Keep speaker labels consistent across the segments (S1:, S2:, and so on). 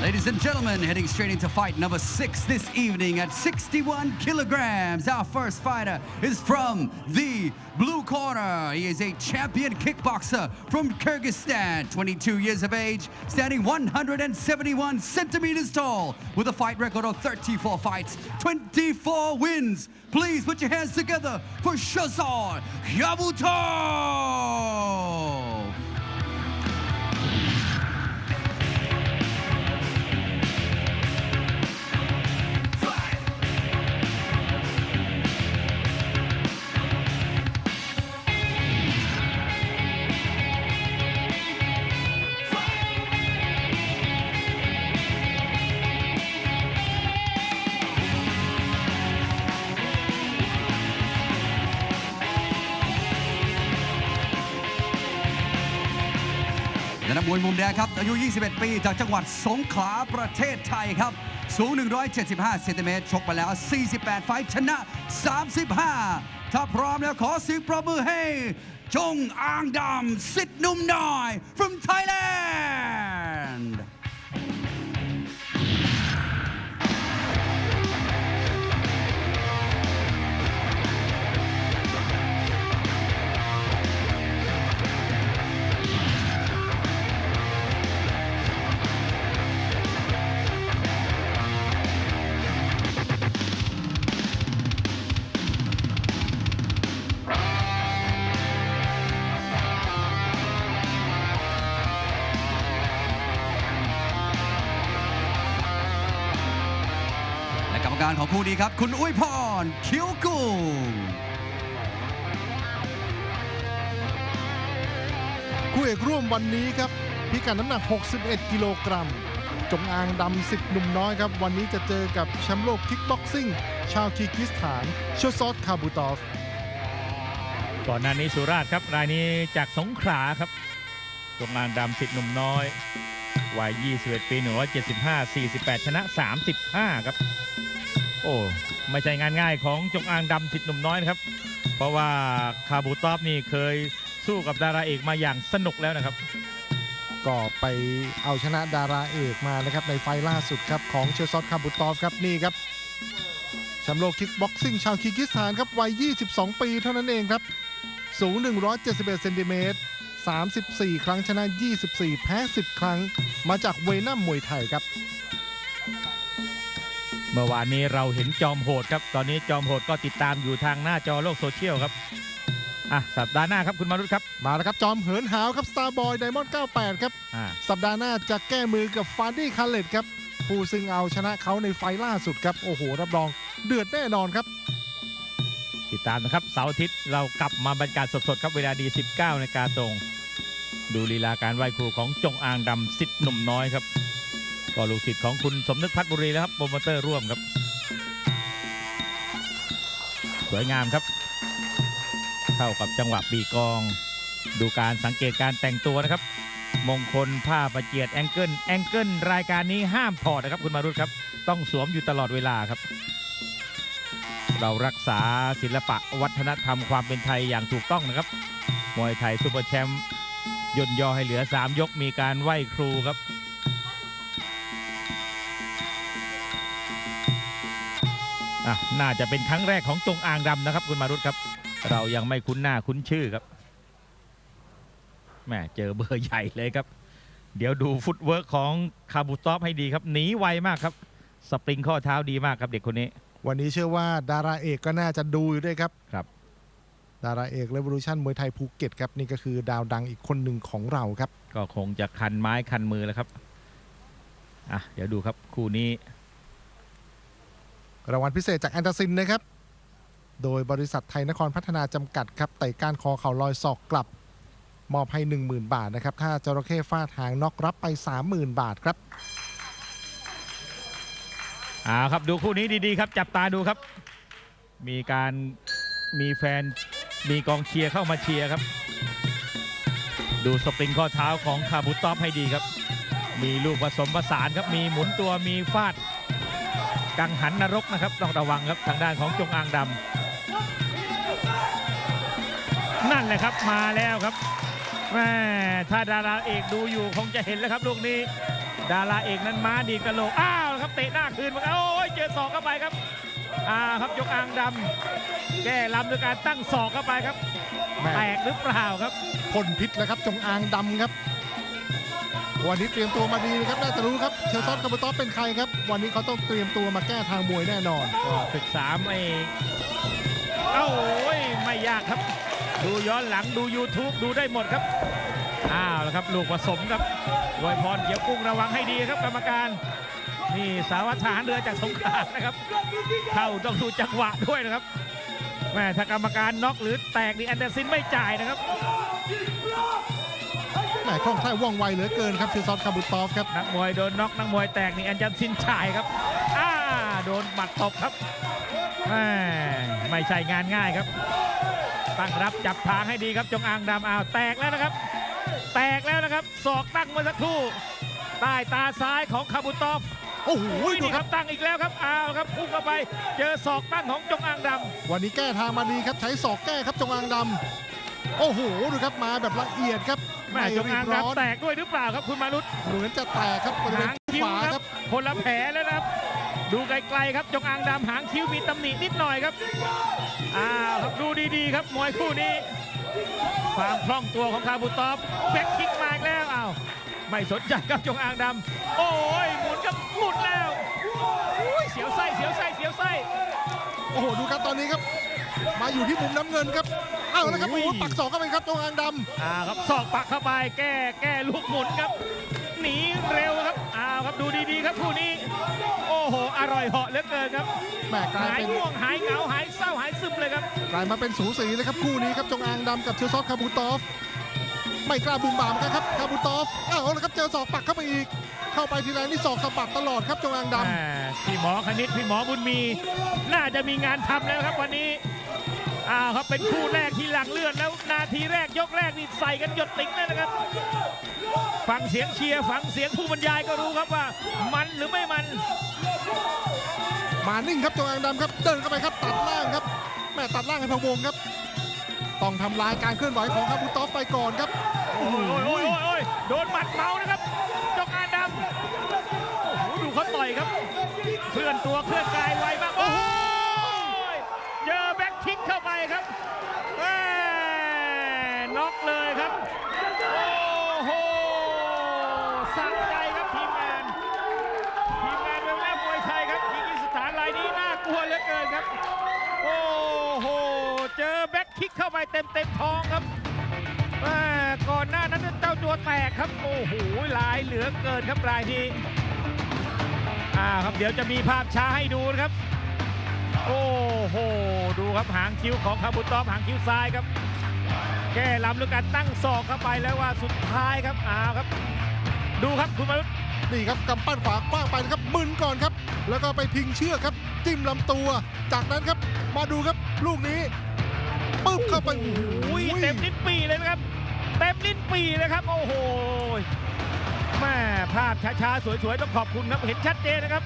S1: Ladies and gentlemen, heading straight into fight number six this evening at 61 kilograms. Our first fighter is from the blue corner. He is a champion kickboxer from Kyrgyzstan, 22 years of age, standing 171 centimeters tall, with a fight record of 34 fights, 24 wins. Please put your hands together for Shazar Yabutov. และนักมวยมุมแดงครับ อายุ 21 ปี จากจังหวัดสงขลาประเทศไทยครับ สูง 175 เซนติเมตร ชกไปแล้ว 48 ไฟท์ชนะ 35 ถ้าพร้อมแล้วขอเสียงปรบมือให้ จงอ่างดำสิทธิ์นุ่มน้อย from Thailand กรรมการของคู่นี้ครับ คุณอุ้ยพร คิ้วกุง
S2: คู่เอกร่วมวันนี้ครับพิกัดน้ำหนัก 61 กิโลกรัมจงอางดำสิทธิ์หนุ่มน้อยครับ วันนี้จะเจอกับแชมป์โลกคิกบ็อกซิ่ง ชาวคีร์กิสถานโชซอสคาบูตอฟ
S3: ก่อนหน้านี้สุราษฎร์ครับ รายนี้จากสงขลาครับตรงงานดำสิทธิ์หนุ่มน้อยวัย 21 ปี 175 48 ชนะ 35 ครับ โอ้ไม่ใช่งานง่ายของจงอางดำสิทธิ์หนุ่มน้อยนะครับ เพราะว่าคาบูตอฟนี่เคยสู้กับดาราเอกมาอย่างสนุกแล้วนะครับ
S2: ก็ไปเอาชนะดาราเอกมานะครับในไฟล่าสุดครับของเชซอสคาบูตอฟครับนี่ครับแชมป์โลกคิกบ็อกซิ่งชาวคีกิสถานครับวัย 22 ปีเท่านั้นเองครับ สูง 171เซนติเมตร34 ครั้งชนะ 24 แพ้ 10 ครั้ง มาจากเวนัมมวยไทยครับ
S3: เมื่อวานนี้เราเห็นจอมโหดครับ ตอนนี้จอมโหดก็ติดตามอยู่ทางหน้าจอโลกโซเชียลครับ อะ สัปดาห์หน้าครับคุณมารุตครับ
S2: มาแล้วครับ จอมเหินหาวครับ Star Boy Diamond 98 ครับ
S3: อ่า
S2: สัปดาห์หน้าจะแก้มือกับฟาร์ดี้คาเลตครับ ผู้ซึ่งเอาชนะเขาในไฟล์ล่าสุดครับ โอ้โห รับรองเดือดแน่นอนครับ
S3: ติดตามนะครับ เสาร์อาทิตย์เรากลับมาบรรยากาศสดๆครับ เวลาดี 19นาฬิกาตรง ดูลีลาการไหว้ครูของจงอางดำสิทธิ์หนุ่มน้อยครับ ก็ลูกศิษย์ของคุณสมนึกพัฒนบุรีแล้วครับโปรโมเตอร์ร่วมครับ สวยงามครับ เข้ากับจังหวะปีกอง ดูการสังเกตการแต่งตัวนะครับ มงคลผ้าประเจียดแองเกิลแองเกิลรายการนี้ห้ามถอดนะครับคุณมารุตครับ ต้องสวมอยู่ตลอดเวลาครับ เรารักษาศิลปะวัฒนธรรมความเป็นไทยอย่างถูกต้องนะครับมวยไทยซูเปอร์แชมป์ย่นย่อให้เหลือ 3 ยกมีการไหว้ครูครับ อะน่าจะเป็นครั้งแรกของจงอางดำนะครับ คุณมารุตครับ เรายังไม่คุ้นหน้าคุ้นชื่อครับแหม่เจอเบอร์ใหญ่เลยครับ เดี๋ยวดูฟุตเวิร์กของคาบูตอฟให้ดีครับหนีไวมากครับ สปริงข้อเท้าดีมากครับเด็กคนนี้
S2: วันนี้เชื่อว่าดาราเอกก็น่าจะดูอยู่ด้วยครับ
S3: ครับ
S2: ดาราเอกเร v o l u ชั่นมวยไทยภูเก็ตครับนี่ก็คือดาวดังอีกคนหนึ่งของเราครับ
S3: ก็คงจะคันไม้คันมือแล้วครับอะเดี๋ยวดูครับคู่นี้
S2: รางวัลพิเศษจากแอนตาซินนะครับ โดยบริษัทไทยนครพัฒนาจำกัดครับไต่ก้านคอเข่าลอยศอกกลับ มอบให้ 10,000 บาทนะครับ ถ้าจระเข้ฟาดหางนอกรับไป 30,000 บาทครับ
S3: อ่าครับดูคู่นี้ดีๆครับ จับตาดูครับ มีการมีแฟนมีกองเชียร์เข้ามาเชียร์ครับ ดูสปริงข้อเท้าของคาบุตอฟให้ดีครับ มีลูกผสมผสานครับ มีหมุนตัวมีฟาด กังหันนรกนะครับต้องระวังครับทางด้านของจงอางดำนั่นแหละครับมาแล้วครับแม่ถ้าดาราเอกดูอยู่คงจะเห็นแล้วครับลูกนี้ ดาราเอกนั้นม้าดีดกระโหลกอ้าวครับเตะหน้าคืนมาโอ้ยเจอศอกเข้าไปครับอ่าครับยกอ่างดำแก้ลำด้วยการตั้งศอกเข้าไปครับ
S2: แม่
S3: แตกหรือเปล่าครับ
S2: พ่นพิษแล้วครับจงอางดำครับ วันนี้เตรียมตัวมาดีนะครับน่าจะรู้ครับเชลซอนคาร์บตอฟเป็นใครครับ วันนี้เขาต้องเตรียมตัวมาแก้ทางมวยแน่นอน
S3: ก็ศึกษาไม่เอ้าโอ้ยไม่ยากครับ ดูย้อนหลังดู YouTube ดูได้หมดครับอ้าวแล้วครับลูกผสมครับอวยพรเขียวกุ้งระวังให้ดีครับกรรมการนี่สาวัตรทหารเรือจากสงขลานะครับ เข้าต้องดูจังหวะด้วยนะครับแม่ถ้ากรรมการน็อกหรือแตกนี่แอนเดอร์ซินไม่จ่ายนะครับ
S2: คล่องแคล่วว่องไวเหลือเกินครับเชลซอนคาร์บตอฟครับ
S3: นักมวยโดนน็อกนักมวยแตกนี่แอนเดอร์ซินจ่ายครับอ้าโดนหมัดตบครับแม่ไม่ใช่งานง่ายครับตั้งรับจับทางให้ดีครับจงอางดำอ้าวแตกแล้วนะครับ แตกแล้วนะครับศอกตั้งเมื่อสักครู่ใต้ตาซ้ายของคาบุตอฟ
S2: โอ้โห
S3: อุ้ย
S2: ดู
S3: นี่
S2: ค
S3: ค
S2: รั
S3: รับบตั้งอีกแล้วครับอ้าวครับพุ่งเข้าไป เจอศอกตั้งของจงอางดำ
S2: วันนี้แก้ทางมาดีครับใช้ศอกแก้ครับจงอางดำโอ้โหดูครับมาแบบละเอียดครับ
S3: แม่จง
S2: รี
S3: อาง
S2: บร้อน
S3: ดำแตกด้วยหรือเปล่าครับคุณมานุษย์
S2: เหมือนจะแตกครับบริเวณ
S3: หางคิ้
S2: ข
S3: ว
S2: วา
S3: ค
S2: ค
S3: รั
S2: รั
S3: บบคนละแผลแล้วนะครับ ดูไกลๆครับจงอางดำหางคิ้วมีตำหนินิดหน่อยครับอ้าวครับดูดีๆครับมวยคู่นี้ความคล่องตัวของคาบุตอฟแบ็คคิกมาอีกแล้วอ้าวไม่สนใจครับจงอางดำโอ้ยหมุนครับหมุนแล้วอุ้ยเสียวไส้เสียวไส้เสียวไส้
S2: โอ้โหดูครับตอนนี้ครับ มาอยู่ที่มุมน้ำเงินครับเอาแล้วครับ
S3: อุ้
S2: โอ้
S3: ย
S2: โหปักศอกเข้าไปครับจงอางดำ
S3: อ้าวครับศอกปักเข้าไปแก้แก้ลูกหมุนครับหนีเร็วครับอ้าวครับดูดีๆครับคู่นี้ โอ้โหอร่อยเหาะเหลือเกินครับ
S2: แหม่กลาย
S3: หาย
S2: เป็น
S3: ง่วงหายเหงาหายเศร้าหายซึมเลยครับ
S2: กลายมาเป็นสูสีเลยครับคู่นี้ครับจงอางดำกับเชลซอฟคาบูตอฟไม่กล้าบุมบามกันครับคาบูตอฟอ้าวแล้วครับเจอศอกปักเข้าไปอีก เข้าไปทีไรนี่ศอกสะบัดตลอดครับจงอางดำ
S3: อ่าพี่หมอคณิตพี่หมอบุญมี น่าจะมีงานทำแล้วครับวันนี้ อ้าวครับเป็นคู่แรกที่หลังเลือดแล้วนาทีแรกยกแรกนี่ใส่กันหยดติ๊งเลยนะครับ ฟังเสียงเชียร์ฟังเสียงผู้บรรยายก็รู้ครับว่า มันหรือไม่มัน
S2: มานิ่งครับจงอางดำครับเดินเข้าไปครับตัดล่างครับแม่ตัดล่างให้พะวงครับ ต้องทำลายการเคลื่อนไหวของคาบูตอฟไปก่อนครับ
S3: โอ้ยโอ้ยโอ้ยโอ้ยโดนหมัดเมานะครับจงอางดำโอ้โหดูเขาต่อยครับ เคลื่อนตัวเคลื่อนกายไวมากโอ้ยเจอแบ็คคิกเข้าไปครับแม่น็อกเลยครับ โอ้โหสั่งใจครับทีมงาน ทีมงานเวลามวยไทยครับคีกิสถานรายนี้น่ากลัวเหลือเกินครับ โอ้โห เจอแบ็คคิกเข้า ไปเต็มเต็มๆท้องครับก่อนหน้านั้นเจ้าตัวแตกครับ โอ้โหลายเหลือเกินครับรายนี้อ่าครับเดี๋ยวจะมีภาพช้าให้ดูนะครับ โอ้โหดูครับหางคิ้วของคาบุตอฟหางคิ้วซ้ายครับ แก้ลำด้วยการตั้งศอกเข้าไปแล้วว่าสุดท้ายครับอ้าวครับ ดูครับคุณมนุษย์
S2: นี่ครับกำปั้นขวากว้างไปนะครับมึนก่อนครับ แล้วก็ไปพิงเชือกครับ จิ้มลำตัว จากนั้นครับมาดูครับลูกนี้ ปึ๊บเข้าไปโอ้โห
S3: อุ้ยเต็มลิ้นปีเลยนะครับ เต็มลิ้นปีเลยครับ โอ้โหแม่ภาพช้าๆ สวยๆ ต้องขอบคุณครับ เห็นชัดเจนนะครับ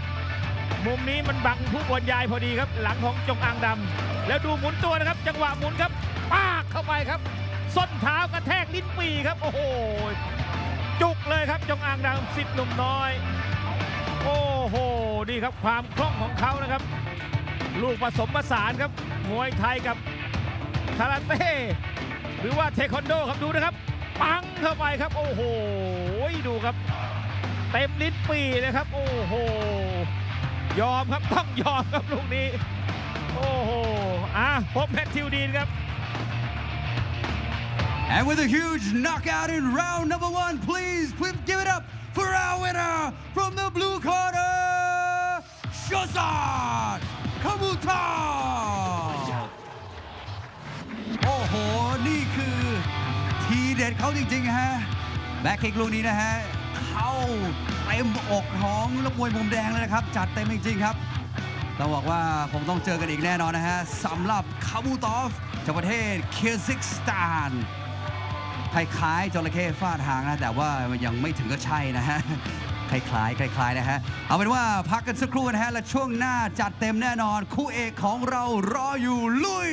S3: มุมนี้มันบังผู้บรรยายพอดีครับ หลังของจงอางดำแล้วดูหมุนตัวนะครับ จังหวะหมุนครับปากเข้าไปครับ ส้นเท้ากระแทกลิ้นปีครับ โอ้โห จุกเลยครับ จงอางดำสิทธิ์หนุ่มน้อย โอ้โหนี่ครับความคล่องของเขานะครับ ลูกผสมผสานครับ มวยไทยกับ คาราเต้หรือว่าเทควันโดครับดูนะครับ ปังเข้าไปครับ โอ้โหดูครับ เต็มลิ้นปีเลยครับ โอ้โห ยอมครับต้องยอมครับลูกนี้ โอ้โหอะพบแมทธิวดีนครับ
S1: And with a huge knockout in round number one, please, please give it up for our winner from the blue corner, Shozan Kabuta. โอ้โหนี่คือทีเด็ดเขาจริงๆฮะแบ็คคิกลูกนี้นะฮะเข้าเต็มอกของนักมวยมุมแดงเลยนะครับ จัดเต็มจริงๆครับต้องบอกว่าคงต้องเจอกันอีกแน่นอนนะฮะสำหรับคาบูตอฟจากประเทศเคียซิกสถานคล้ายๆจระเข้ฟาดหางนะแต่ว่ามันยังไม่ถึงก็ใช่นะฮะคล้ายๆคล้ายๆนะฮะเอาเป็นว่าพักกันสักครู่นะฮะ และช่วงหน้าจัดเต็มแน่นอน คู่เอกของเรารออยู่ลุย